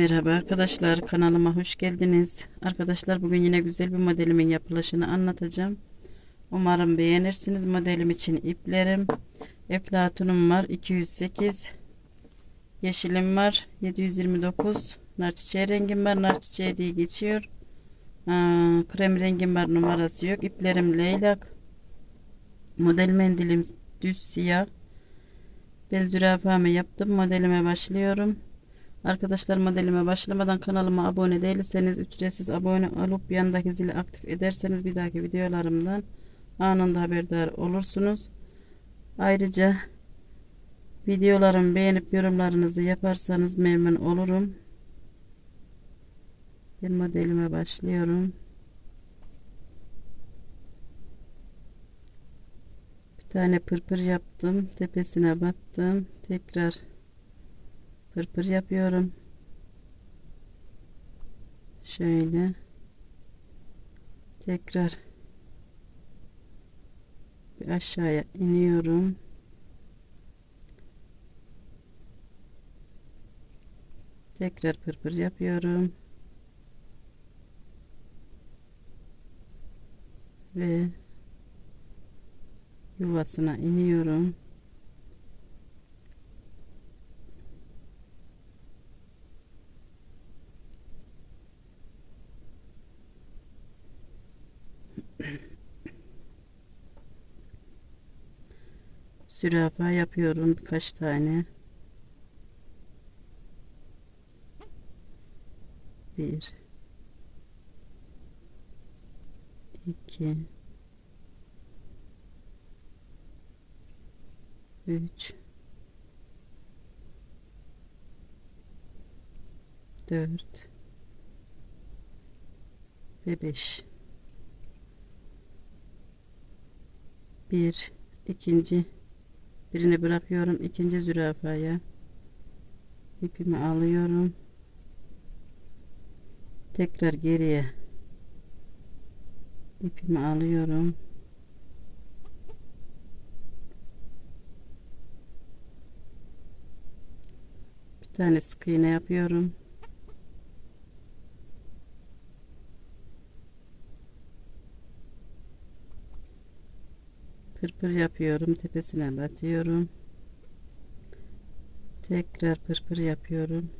Merhaba arkadaşlar kanalıma hoş geldiniz. Arkadaşlar bugün yine güzel bir modelimin yapılışını anlatacağım. Umarım beğenirsiniz. Modelim için iplerim. Eflatunum var 208. Yeşilim var 729. Nar rengim var. Nar diye geçiyor. Aa, krem rengim var numarası yok. İplerim leylak. Model mendilim düz siyah. Ben zürafamı yaptım. Modelime başlıyorum. Arkadaşlar modelime başlamadan kanalıma abone değilseniz ücretsiz abone olup yanındaki zili aktif ederseniz bir dahaki videolarımdan anında haberdar olursunuz. Ayrıca videolarımı beğenip yorumlarınızı yaparsanız memnun olurum. Ben modelime başlıyorum. Bir tane pırpır yaptım. Tepesine battım. Tekrar pırpır yapıyorum. Şöyle. Tekrar bir aşağıya iniyorum. Tekrar pırpır yapıyorum. Ve yuvasına iniyorum. Sürafa yapıyorum birkaç tane. Bir, iki, üç, dört. Ve beş. Bir, ikinci birini bırakıyorum. İkinci zürafaya. İpimi alıyorum. Tekrar geriye. İpimi alıyorum. Bir tane sık iğne yapıyorum pırpır yapıyorum tepesine batıyorum. Tekrar pırpır yapıyorum.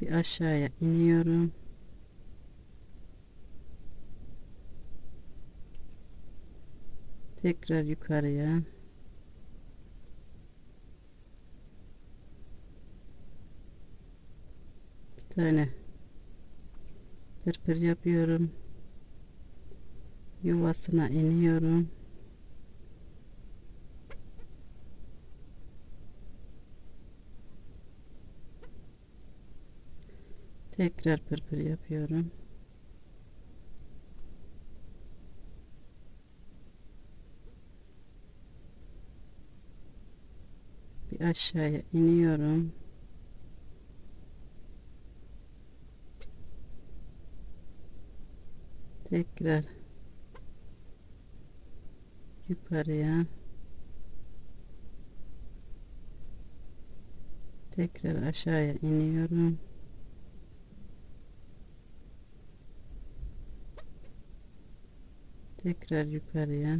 Bir aşağıya iniyorum. Tekrar yukarıya. Bir tane pırpır yapıyorum yuvasına iniyorum. Tekrar pırpır yapıyorum. Bir aşağıya iniyorum. Tekrar yukarıya. Tekrar aşağıya iniyorum. Tekrar yukarıya.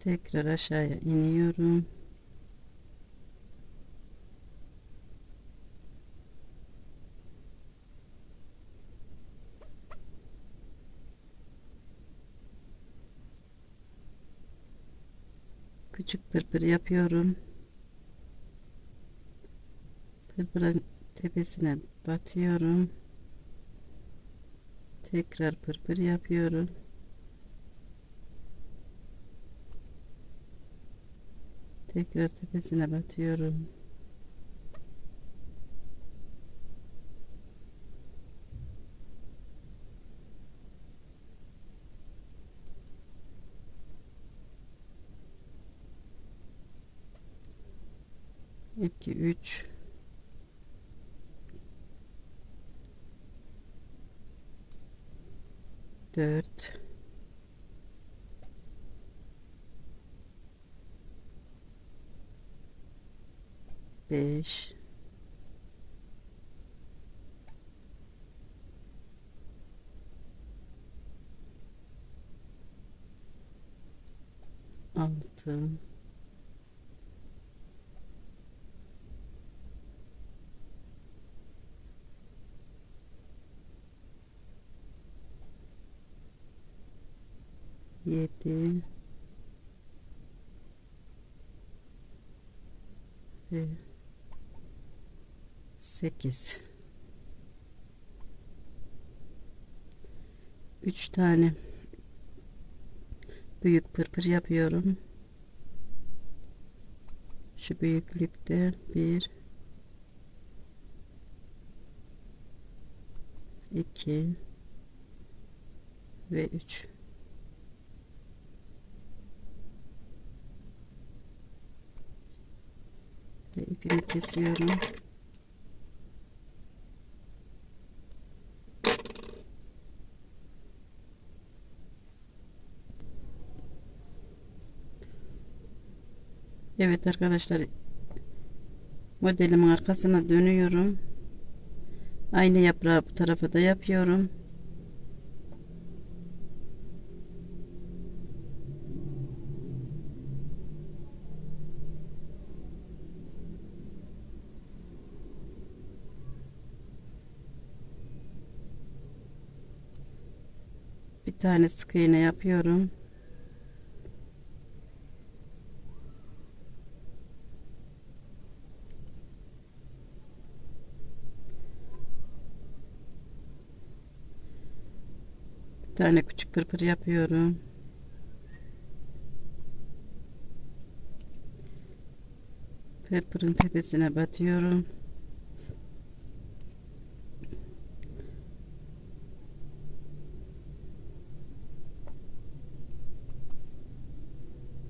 Tekrar aşağıya iniyorum küçük pırpır yapıyorum. Pırpırın tepesine batıyorum. Tekrar pırpır yapıyorum. Tekrar tepesine batıyorum. İki üç. 4 4 5 6 7 ve 8 3 tane büyük pırpır yapıyorum. Şu büyüklükte 1 2 ve 3 ve ipimi kesiyorum. Evet arkadaşlar modelimin arkasına dönüyorum. Aynı yaprağı bu tarafa da yapıyorum. Bir tane sık iğne yapıyorum. Bir tane küçük pırpır yapıyorum. Pırpırın tepesine batıyorum.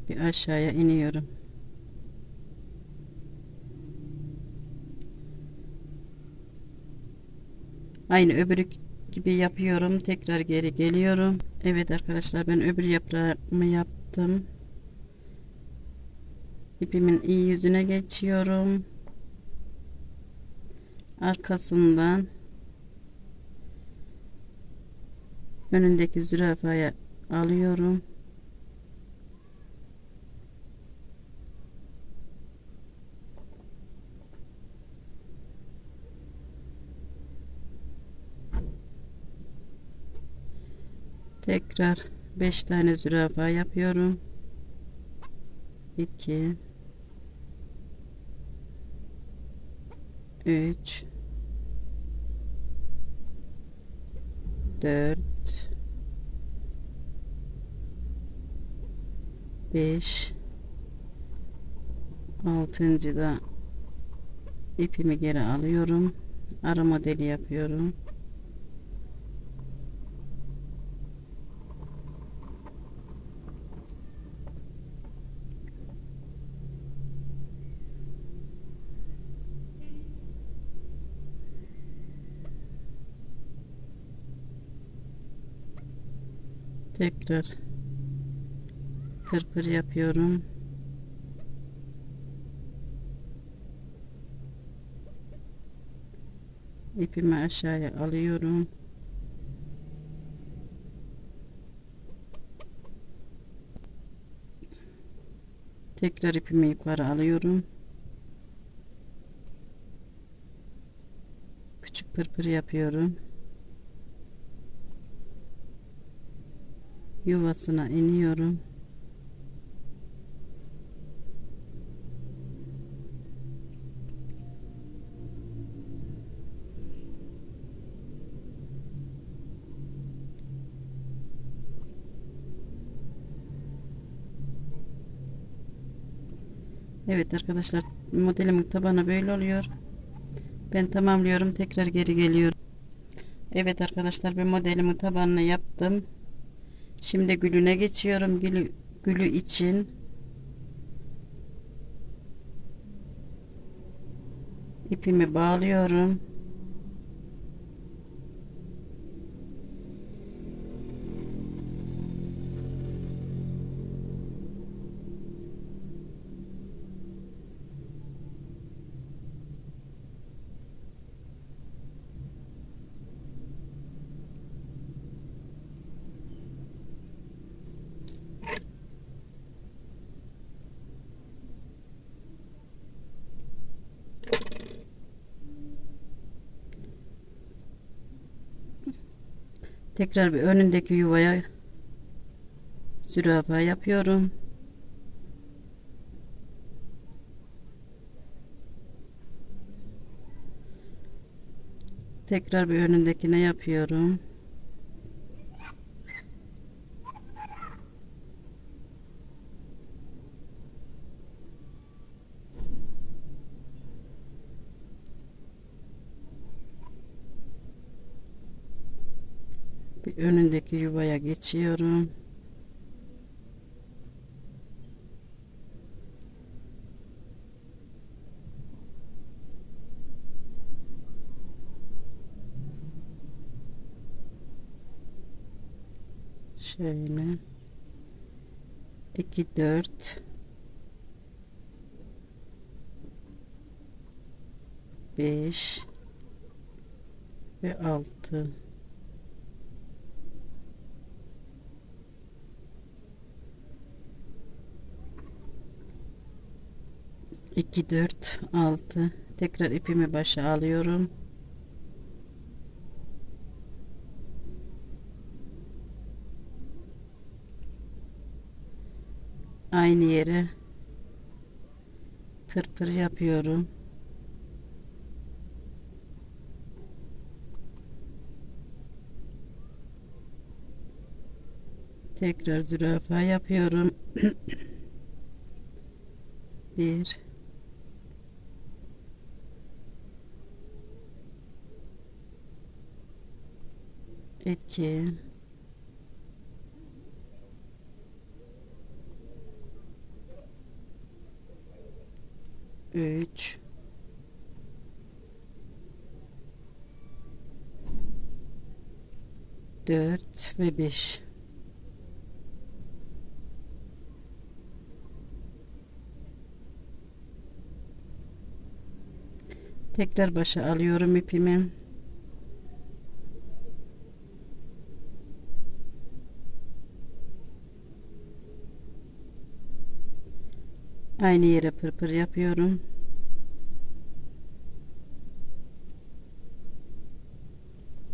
bir aşağıya iniyorum. Aynı öbürü gibi yapıyorum. Tekrar geri geliyorum. Evet arkadaşlar ben öbür yaprağımı yaptım. İpimin iyi yüzüne geçiyorum. Arkasından önündeki zürafaya alıyorum. Tekrar 5 tane zürafa yapıyorum. 2 3 4 5 6. da ipimi geri alıyorum. Ara modeli yapıyorum. Tekrar pırpır yapıyorum. İpimi aşağıya alıyorum. Tekrar ipimi yukarı alıyorum. Küçük pırpır yapıyorum yuvasına iniyorum. Evet arkadaşlar modelimin tabanı böyle oluyor. Ben tamamlıyorum. Tekrar geri geliyorum. Evet arkadaşlar ben modelimin tabanını yaptım. Şimdi gülüne geçiyorum. Gülü, gülü için ipimi bağlıyorum. Tekrar bir önündeki yuvaya zürafa yapıyorum. Tekrar bir önündekine yapıyorum. Bir önündeki yuvaya geçiyorum. Şöyle. 2 4 5 ve 6 2 4 6 tekrar ipimi başa alıyorum. Aynı yere pırpır yapıyorum. Tekrar zürafa yapıyorum. Bir iki üç. Dört ve beş. Tekrar başa alıyorum ipimi Aynı yere pırpır yapıyorum.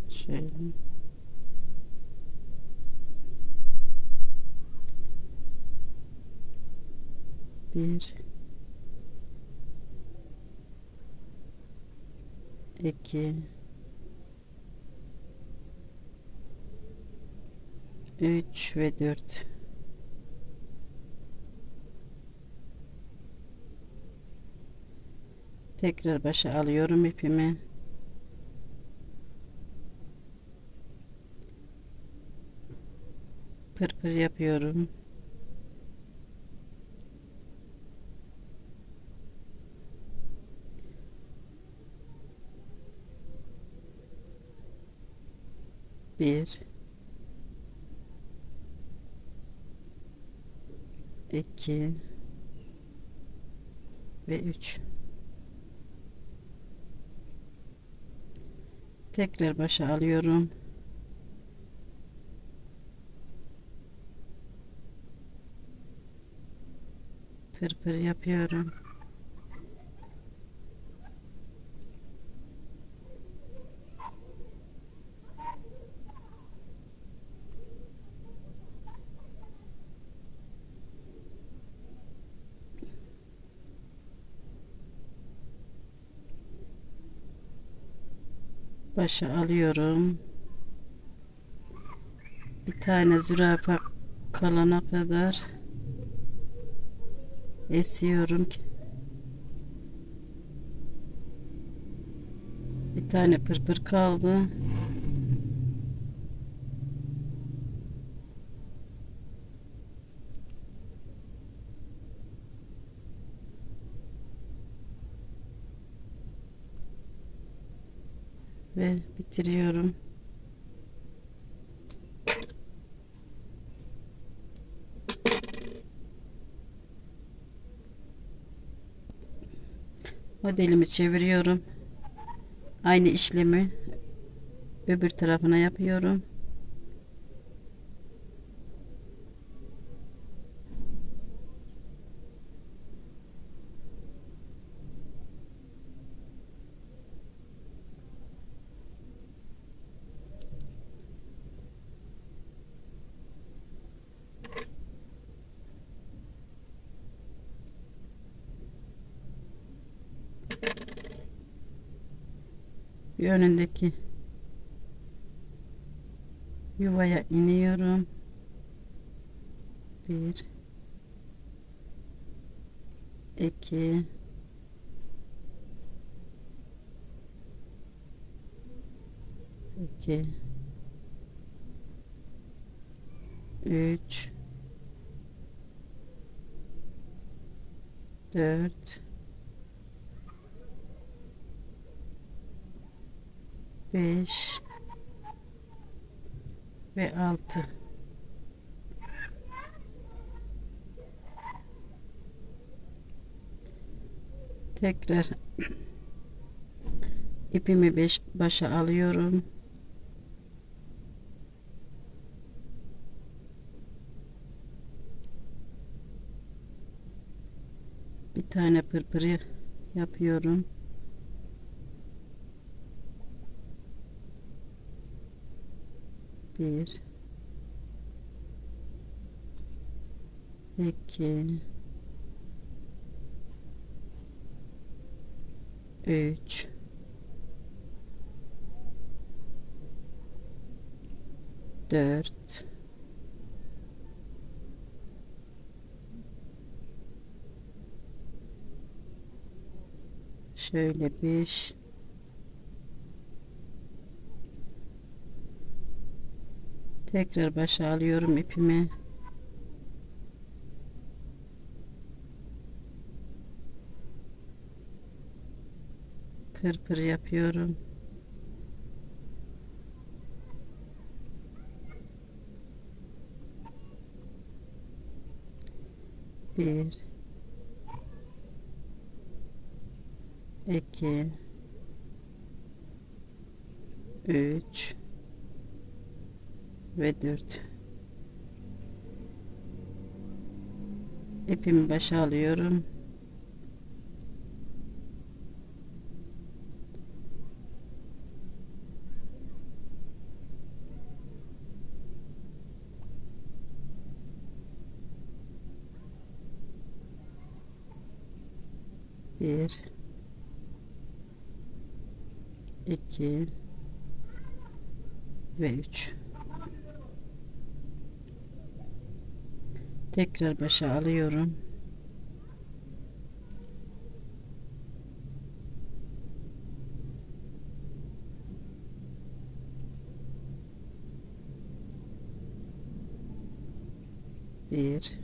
Şöyle. Bir. iki. Üç ve dört. Tekrar başa alıyorum ipimi. Pırpır yapıyorum. Bir iki ve üç. Tekrar başa alıyorum. Pırpır yapıyorum başa alıyorum. Bir tane zürafa kalana kadar esiyorum. Bir tane pırpır kaldı. Ve bitiriyorum. Modelimi çeviriyorum. Aynı işlemi öbür tarafına yapıyorum. Bir önündeki yuvaya iniyorum. Bir, iki, iki, üç, dört, beş ve altı. Tekrar ipimi beş başa alıyorum. Bir tane pırpırı yapıyorum. Bir. İki. Üç. Dört. Şöyle beş tekrar başa alıyorum ipimi. Pırpır yapıyorum. Bir. İki. Üç ve dört ipimi başa alıyorum. Bir. İki. Ve üç tekrar başa alıyorum. Bir.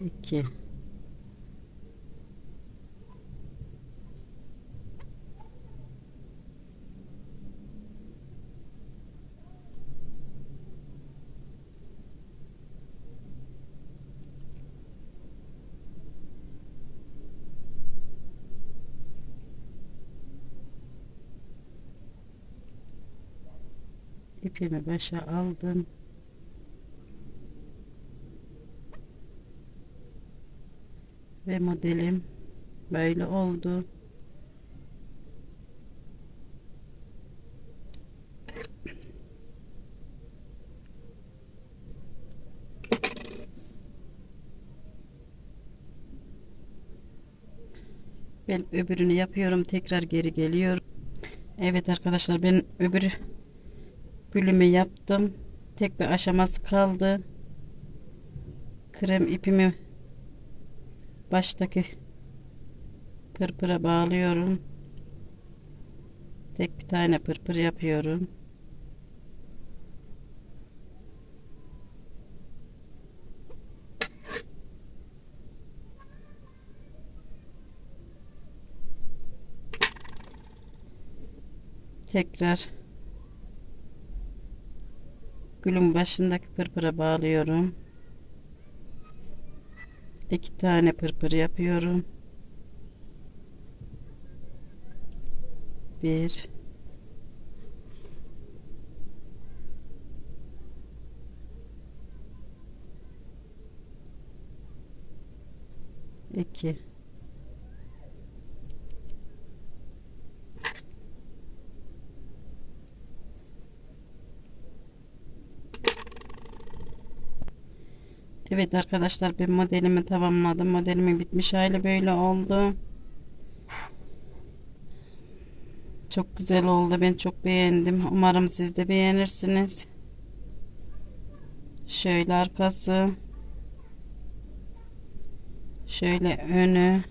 İki ipimi başa aldım. Ve modelim böyle oldu. Ben öbürünü yapıyorum tekrar geri geliyorum. Evet arkadaşlar ben öbür gülümü yaptım tek bir aşaması kaldı krem ipimi baştaki pırpıra bağlıyorum. Tek bir tane pırpır yapıyorum. Tekrar gülün başındaki pırpıra bağlıyorum. İki tane pırpır yapıyorum. Bir. İki Evet arkadaşlar ben modelimi tamamladım. Modelimin bitmiş hali böyle oldu. Çok güzel oldu. Ben çok beğendim. Umarım siz de beğenirsiniz. Şöyle arkası. Şöyle önü.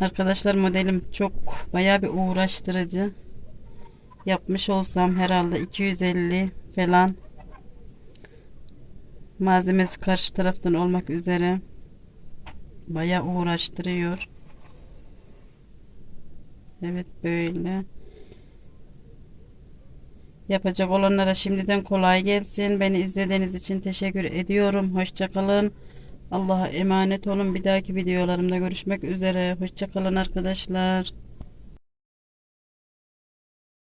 Arkadaşlar modelim çok bayağı bir uğraştırıcı. Yapmış olsam herhalde 250 falan. Malzemesi karşı taraftan olmak üzere. Bayağı uğraştırıyor. Evet böyle. Yapacak olanlara şimdiden kolay gelsin. Beni izlediğiniz için teşekkür ediyorum. Hoşçakalın. Allah'a emanet olun. Bir dahaki videolarımda görüşmek üzere. Hoşçakalın arkadaşlar.